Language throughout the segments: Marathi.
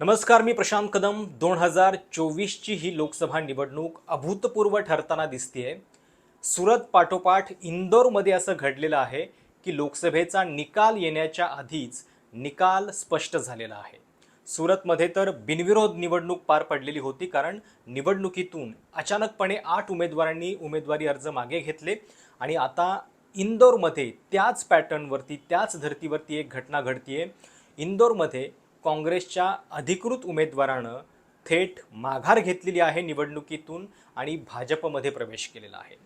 नमस्कार मी प्रशांत कदम. दोन हजार चोवीसची ही लोकसभा निवडणूक अभूतपूर्व ठरताना दिसतीये. सुरत पाठोपाठ इंदोरमध्ये असं घडलेलं आहे की लोकसभेचा निकाल येण्याच्या आधीच निकाल स्पष्ट झालेला आहे. सुरतमध्ये तर बिनविरोध निवडणूक पार पडलेली होती कारण निवडणुकीतून अचानकपणे आठ उमेदवारांनी उमेदवारी अर्ज मागे घेतले आणि आता इंदोरमध्ये त्याच पॅटर्नवरती त्याच धर्तीवरती एक घटना घडतीये. इंदोरमध्ये काँग्रेसच्या अधिकृत उमेदवारानं थेट माघार घेतलेली आहे निवडणुकीतून आणि भाजपमध्ये प्रवेश केलेला आहे.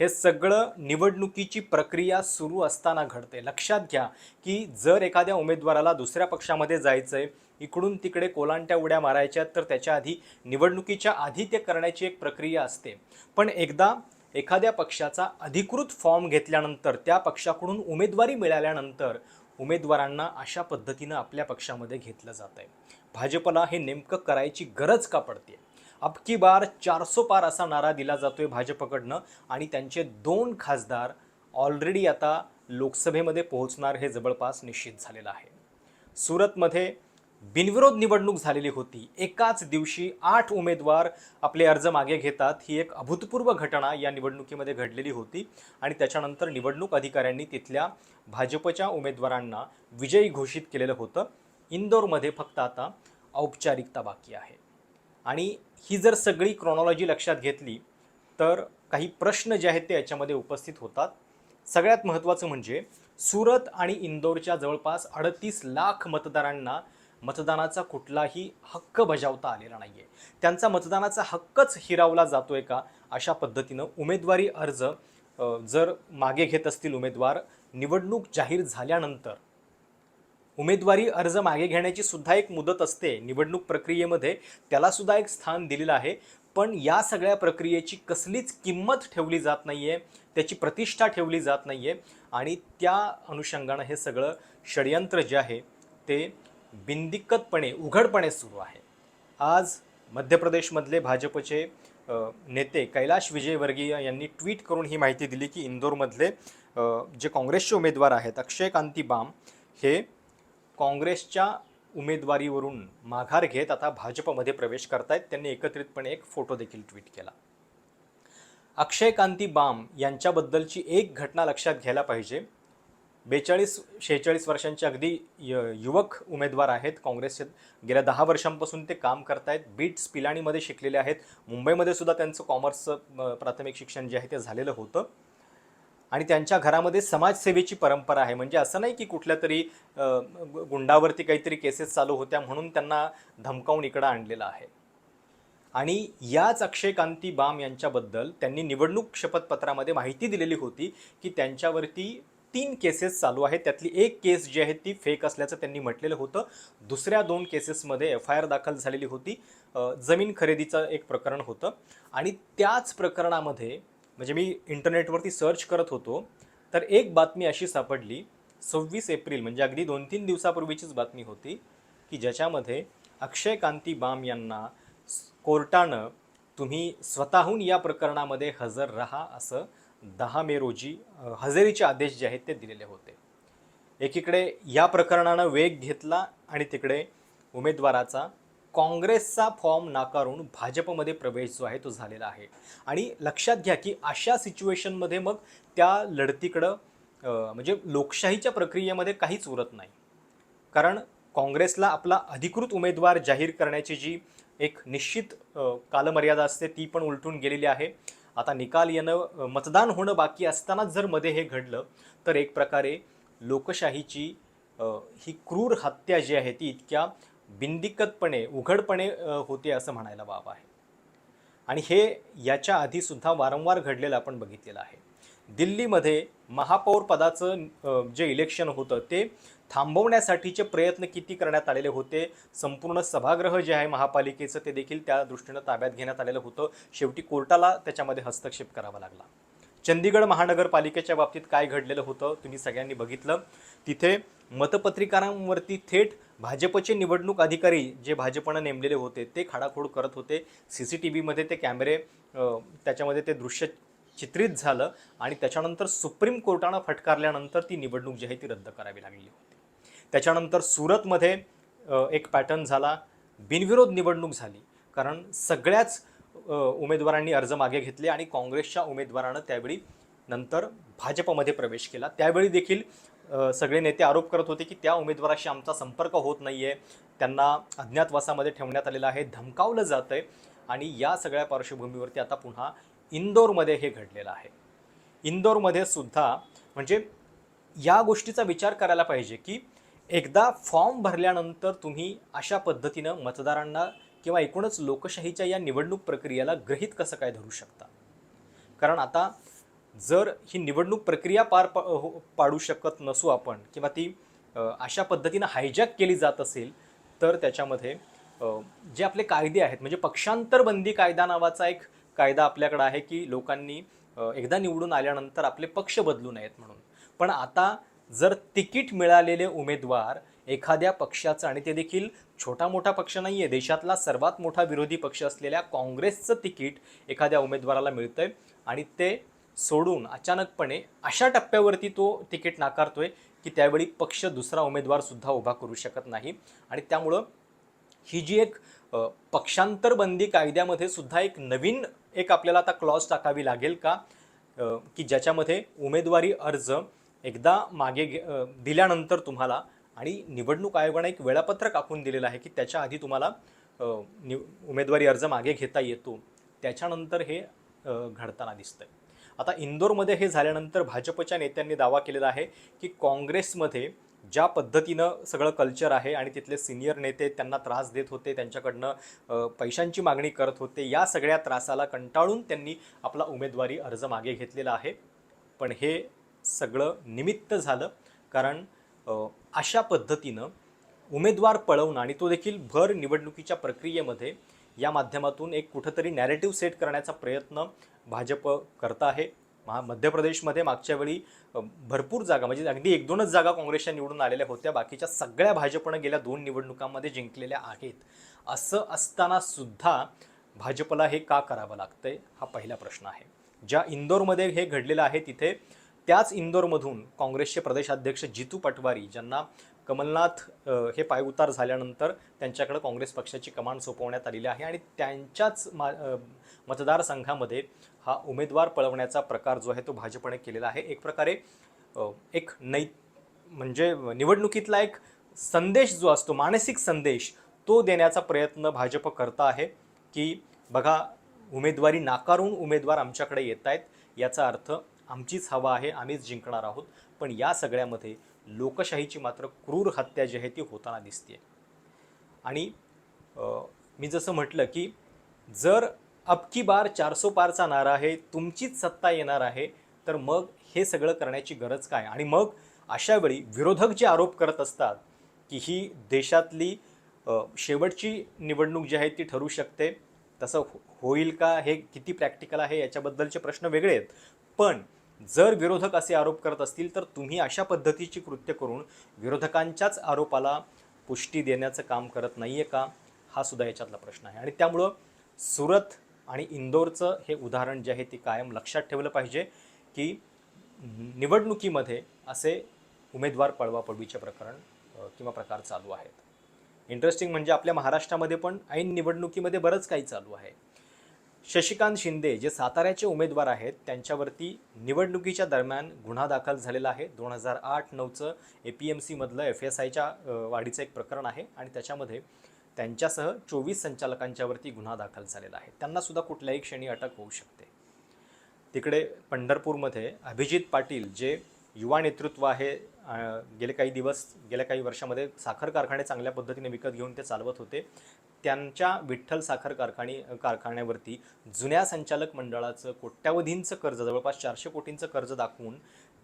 हे सगळं निवडणुकीची प्रक्रिया सुरू असताना घडते लक्षात घ्या की जर एखाद्या उमेदवाराला दुसऱ्या पक्षामध्ये जायचं आहे इकडून तिकडे कोलांट्या उड्या मारायच्या तर त्याच्या आधी निवडणुकीच्या आधी ते करण्याची एक प्रक्रिया असते. पण एकदा एखाद्या पक्षाचा अधिकृत फॉर्म घेतल्यानंतर त्या पक्षाकडून उमेदवारी मिळाल्यानंतर उमेदवारांना अशा पद्धतीनं आपल्या पक्षामध्ये घेतलं जात आहे भाजपला हे नेमकं करायची गरज का पडते अबकी बार चारसो पार असा नारा दिला जातोय भाजपकडनं आणि त्यांचे दोन खासदार ऑलरेडी आता लोकसभेमध्ये पोहोचणार हे जवळपास निश्चित झालेलं आहे. सुरतमध्ये बिनविरोध निवडणूक झालेली होती. एकाच दिवशी आठ उमेदवार आपले अर्ज मागे घेतात. ही एक अभूतपूर्व घटना या निवडणुकीमध्ये घडलेली होती आणि त्याच्यानंतर निवडणूक अधिकाऱ्यांनी तिथल्या भाजपच्या उमेदवारांना विजयी घोषित केलेलं होतं. इंदोरमध्ये फक्त आता औपचारिकता बाकी आहे. आणि ही जर सगळी क्रॉनॉलॉजी लक्षात घेतली तर काही प्रश्न जे आहेत ते याच्यामध्ये उपस्थित होतात. सगळ्यात महत्त्वाचं म्हणजे सुरत आणि इंदोरच्या जवळपास अडतीस लाख मतदारांना मतदानाचा कुठलाही हक्क बजावता आलेला नाही आहे त्यांचा मतदानाचा हक्कच हिरावला जातो आहे का? अशा पद्धतीनं उमेदवारी अर्ज जर मागे घेत असतील उमेदवार निवडणूक जाहीर झाल्यानंतर उमेदवारी अर्ज मागे घेण्याची सुद्धा एक मुदत असते. निवडणूक प्रक्रियेमध्ये त्याला सुद्धा एक स्थान दिलेलं आहे. पण या सगळ्या प्रक्रियेची कसलीच किंमत ठेवली जात नाही आहे त्याची प्रतिष्ठा ठेवली जात नाही आहे आणि त्या अनुषंगानं हे सगळं षडयंत्र जे आहे ते बिनदिक्कतपणे उघडपणे सुरू आहे. आज मध्य प्रदेशमधले भाजपचे नेते कैलाश विजयवर्गीय यांनी ट्विट करून ही माहिती दिली की इंदोरमधले जे काँग्रेसचे उमेदवार आहेत अक्षय कांती बाम हे काँग्रेसच्या उमेदवारीवरून माघार घेत आता भाजपमध्ये प्रवेश करतायत. त्यांनी एकत्रितपणे एक फोटो देखील ट्विट केला. अक्षय कांती बाम यांच्याबद्दलची एक घटना लक्षात घ्यायला पाहिजे. बेचाळीस शेहेचाळीस वर्षांचे अगदी य- युवक उमेदवार आहेत. काँग्रेसचे गेल्या दहा वर्षांपासून ते काम करतायत. बीट्स पिलाणीमध्ये शिकलेले आहेत. मुंबईमध्ये सुद्धा त्यांचं कॉमर्सचं प्राथमिक शिक्षण जे आहे ते झालेलं होतं. आणि त्यांच्या घरामध्ये समाजसेवेची परंपरा आहे. म्हणजे असं नाही की कुठल्या तरी गुंडावरती काहीतरी केसेस चालू होत्या म्हणून त्यांना धमकावून इकडं आणलेलं आहे. आणि याच अक्षयकांती बाम यांच्याबद्दल त्यांनी निवडणूक शपथपत्रामध्ये माहिती दिलेली होती की त्यांच्यावरती तीन केसेस चालू आहेत. त्यातली एक केस जी आहे ती फेक असल्याचं त्यांनी म्हटलेलं होतं. दुसऱ्या दोन केसेसमध्ये एफ आय आर दाखल झालेली होती. जमीन खरेदीचं एक प्रकरण होतं. आणि त्याच प्रकरणामध्ये म्हणजे मी इंटरनेटवरती सर्च करत होतो तर एक बातमी अशी सापडली. सव्वीस एप्रिल म्हणजे अगदी दोन तीन दिवसापूर्वीचीच बातमी होती की ज्याच्यामध्ये अक्षय कांती बाम यांना कोर्टानं तुम्ही स्वतःहून या प्रकरणामध्ये हजर राहा असं दहा मे रोजी हजेरीचे आदेश जे आहेत ते दिलेले होते. एकीकडे या प्रकरणानं वेग घेतला आणि तिकडे उमेदवाराचा काँग्रेसचा फॉर्म नाकारून भाजपमध्ये प्रवेश जो आहे तो झालेला आहे. आणि लक्षात घ्या की अशा सिच्युएशनमध्ये मग त्या लढतीकडं म्हणजे लोकशाहीच्या प्रक्रियेमध्ये काहीच उरत नाही. कारण काँग्रेसला आपला अधिकृत उमेदवार जाहीर करण्याची जी एक निश्चित कालमर्यादा असते ती पण उलटून गेलेली आहे. आता निकाल येणं मतदान होणं बाकी असतानाच जर मध्ये हे घडलं तर एक प्रकारे लोकशाहीची ही क्रूर हत्या जी आहे ती इतक्या बिंदिकतपणे उघडपणे होते असं म्हणायला वाव आहे. आणि हे याच्या आधीसुद्धा वारंवार घडलेलं आपण बघितलेलं आहे. दिल्लीमध्ये महापौर पदाचं जे इलेक्शन होतं ते थांबवण्यासाठीचे प्रयत्न किती करण्यात आलेले होते? संपूर्ण सभागृह जे आहे महापालिकेचं ते देखील त्या दृष्टीनं ताब्यात घेण्यात आलेलं होतं. शेवटी कोर्टाला त्याच्यामध्ये हस्तक्षेप करावा लागला. चंदीगड महानगरपालिकेच्या बाबतीत काय घडलेलं होतं तुम्ही सगळ्यांनी बघितलं. तिथे मतपत्रिकांवरती थेट भाजपचे निवडणूक अधिकारी जे भाजपनं नेमलेले होते ते खाडाखोड करत होते. सी सी टी व्हीमध्ये ते कॅमेरे त्याच्यामध्ये ते दृश्य चित्रित झालं आणि त्याच्यानंतर सुप्रीम कोर्टानं फटकारल्यानंतर ती निवडणूक जी आहे ती रद्द करावी लागली होती. त्याच्यानंतर सुरतमध्ये एक पॅटर्न झाला बिनविरोध निवडणूक झाली. कारण सगळ्याच उमेदवारांनी अर्ज मागे घेतले आणि काँग्रेसच्या उमेदवारानं त्यावेळी नंतर भाजपमध्ये प्रवेश केला. त्यावेळी देखील सगळे नेते आरोप करत होते की त्या उमेदवाराशी आमचा संपर्क होत नाही आहे त्यांना अज्ञातवासामध्ये ठेवण्यात आलेलं आहे धमकावलं जातं आहे आणि या सगळ्या पार्श्वभूमीवरती आता पुन्हा इंदोरमध्ये हे घडलेलं आहे. इंदोरमध्ये सुद्धा म्हणजे या गोष्टीचा विचार करायला पाहिजे की एकदा फॉर्म भरल्यानंतर तुम्ही अशा पद्धतीनं मतदारांना किंवा एकूणच लोकशाहीच्या या निवडणूक प्रक्रियेला ग्रहित कसं काय धरू शकता? कारण आता जर ही निवडणूक प्रक्रिया पार पा हो- पाडू शकत नसू आपण किंवा ती अशा पद्धतीनं हायजॅक केली जात असेल तर त्याच्यामध्ये जे आपले कायदे आहेत म्हणजे पक्षांतर बंदी कायदा नावाचा एक कायदा आपल्याकडे आहे की लोकांनी एकदा निवडून आल्यानंतर आपले पक्ष बदलू नयेत म्हणून. पण आता जर तिकीट मिळालेले उमेदवार एखाद्या पक्षाचं आणि ते देखील छोटा मोठा पक्ष नाही आहे देशातला सर्वात मोठा विरोधी पक्ष असलेल्या काँग्रेसचं तिकीट एखाद्या उमेदवाराला मिळतंय आणि ते सोडून अचानकपणे अशा टप्प्यावरती तो तिकीट नाकारतोय की त्यावेळी पक्ष दुसरा उमेदवारसुद्धा उभा करू शकत नाही. आणि त्यामुळं ही जी एक पक्षांतरबंदी पक्षांतर बंदी कायद्यामध्ये सुद्धा एक नवीन एक आपल्याला आता क्लॉज टाकावी लागेल का? की ज्याच्यामध्ये उमेदवारी अर्ज एकदा मागे घे- दिल्यानंतर तुम्हाला आणि निवडणूक आयोगाने एक वेळापत्रक आखून दिलेलं आहे की त्याच्या आधी तुम्हाला निव नि उमेदवारी अर्ज मागे घेता येतो. त्याच्यानंतर हे घडताना दिसतंय. आता इंदोरमध्ये हे झाल्यानंतर भाजपच्या नेत्यांनी दावा केलेला आहे की काँग्रेसमध्ये ज्या पद्धतीनं सगळं कल्चर आहे आणि तिथले सिनियर नेते त्यांना त्रास देत होते त्यांच्याकडनं पैशांची मागणी करत होते या सगळ्या त्रासाला कंटाळून त्यांनी आपला उमेदवारी अर्ज मागे घेतलेला आहे. पण हे सगळं निमित्त झालं कारण अशा पद्धतीनं उमेदवार पळवणं आणि तो देखील भर निवडणुकीच्या प्रक्रियेमध्ये या माध्यमातून एक कुठंतरी नॅरेटिव्ह सेट करण्याचा प्रयत्न भाजप करत आहे. महा मध्य प्रदेशमध्ये मागच्या वेळी भरपूर जागा म्हणजे अगदी एक दोनच जागा काँग्रेसच्या निवडून आलेल्या होत्या. बाकीच्या सगळ्या भाजपनं गेल्या दोन निवडणुकांमध्ये जिंकलेल्या आहेत. असं असताना सुद्धा भाजपला हे का करावं लागतंय? हा पहिला प्रश्न आहे. ज्या इंदोरमध्ये हे घडलेलं आहे तिथे त्याच इंदोरमधून काँग्रेसचे प्रदेशाध्यक्ष जितू पटवारी ज्यांना कमलनाथ हे पायउतार झाल्यानंतर त्यांच्याकडे काँग्रेस पक्षाची कमान सोपवण्यात आलेली आहे आणि त्यांच्याच मा मतदारसंघामध्ये हा उमेदवार पळवण्याचा प्रकार जो आहे तो भाजपने केलेला आहे. एक प्रकारे एक नै म्हणजे निवडणुकीतला एक संदेश जो असतो मानसिक संदेश तो देण्याचा प्रयत्न भाजप करत आहे की बघा उमेदवारी नाकारून उमेदवार आमच्याकडे येत आहेत याचा अर्थ आमचीच हवा आहे आम्हीच जिंकणार आहोत. पण या सगळ्यामध्ये लोकशाहीची मात्र क्रूर हत्या जी आहे ती होताना दिसते आणि मी जसं म्हटलं की जर अबकी बार चारसो पारचा नारा आहे तुमचीच सत्ता येणार आहे तर मग हे सगळं करण्याची गरज काय? आणि मग अशा वेळी विरोधक जे आरोप करत असतात की ही देशातली शेवटची निवडणूक जी आहे ती ठरू शकते तसं हो-, होईल का? हे किती प्रॅक्टिकल आहे? याच्याबद्दलचे प्रश्न वेगळे आहेत. पण जर विरोधक असे आरोप करत असतील तर तुम्ही अशा पद्धतीची कृत्य करून विरोधकांच्याच आरोपाला पुष्टी देण्याचं काम करत नाही आहे का? हा सुद्धा याच्यातला प्रश्न आहे. आणि त्यामुळं सुरत आणि इंदोरचं हे उदाहरण जे आहे ते कायम लक्षात ठेवलं पाहिजे की निवडणुकीमध्ये असे उमेदवार पळवापळवीचे प्रकरण किंवा प्रकार चालू आहेत. इंटरेस्टिंग म्हणजे आपल्या महाराष्ट्रामध्ये पण ऐन निवडणुकीमध्ये बरंच काही चालू आहे. शशिकांत शिंदे जे साताऱ्याचे उमेदवार आहेत त्यांच्यावरती निवडणुकीच्या दरम्यान गुन्हा दाखल झालेला आहे. दोन हजार आठ नऊचं ए पी एम सीमधलं एफ एस आयच्या वाढीचं एक प्रकरण आहे आणि त्याच्यामध्ये त्यांच्यासह चोवीस संचालकांच्यावरती गुन्हा दाखल झालेला आहे. त्यांनासुद्धा कुठल्याही क्षणी अटक होऊ शकते. तिकडे पंढरपूरमध्ये अभिजित पाटील जे युवा नेतृत्व आहे गेले काही दिवस गेल्या काही वर्षामध्ये साखर कारखाने चांगल्या पद्धतीने विकत घेऊन ते चालवत होते. त्यांच्या विठ्ठल साखर कारखाने कारखान्यावरती जुन्या संचालक मंडळाचं कोट्यावधींचं कर्ज जवळपास चारशे कोटींचं कर्ज दाखवून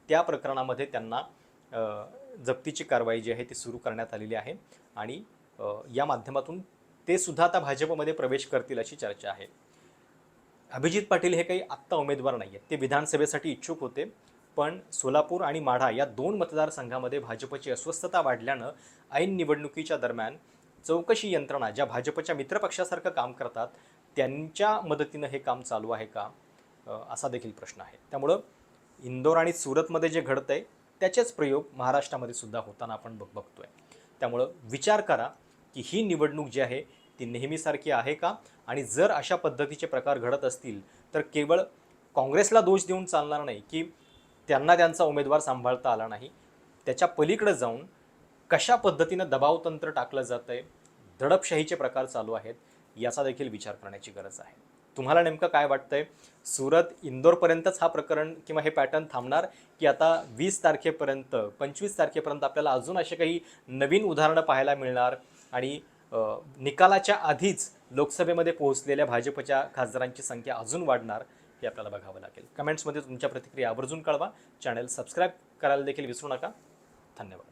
त्या प्रकरणामध्ये त्यांना जप्तीची कारवाई जी आहे ती सुरू करण्यात आलेली आहे. आणि या माध्यमातून ते सुद्धा आता भाजपमध्ये प्रवेश करतील अशी चर्चा आहे. अभिजित पाटील हे काही आत्ता उमेदवार नाही आहेत ते विधानसभेसाठी इच्छुक होते. पण सोलापूर आणि माढा या दोन मतदारसंघामध्ये भाजपची अस्वस्थता वाढल्यानं ऐन निवडणुकीच्या दरम्यान चौकशी यंत्रणा ज्या भाजपच्या मित्रपक्षासारखं काम करतात त्यांच्या मदतीनं हे काम चालू आहे का? असा देखील प्रश्न आहे. त्यामुळं इंदोर आणि सुरतमध्ये जे घडतंय त्याचेच प्रयोग महाराष्ट्रामध्ये सुद्धा होताना आपण बघ बघतोय. त्यामुळं विचार करा की ही निवडणूक जी आहे ती नेहमीसारखी आहे का? आणि जर अशा पद्धतीचे प्रकार घडत असतील तर केवळ काँग्रेसला दोष देऊन चालणार नाही की त्यांना त्यांचा उमेदवार सांभाळता आला नाही. त्याच्या पलीकडे जाऊन कशा पद्धतीनं दबावतंत्र टाकलं जातं आहे दडपशाहीचे प्रकार चालू आहेत याचा देखील विचार करण्याची गरज आहे. तुम्हाला नेमकं काय वाटतंय? सुरत इंदोरपर्यंतच हा प्रकरण किंवा हे पॅटर्न थांबणार? की आता वीस तारखेपर्यंत पंचवीस तारखेपर्यंत आपल्याला अजून असे काही नवीन उदाहरणं पाहायला मिळणार? आणि निकालाच्या आधीच लोकसभेमध्ये पोहोचलेल्या भाजपच्या खासदारांची संख्या अजून वाढणार हे आपल्याला बघावं लागेल. कमेंट्समध्ये तुमच्या प्रतिक्रिया आवर्जून कळवा. चॅनल सबस्क्राईब करायला देखील विसरू नका. धन्यवाद.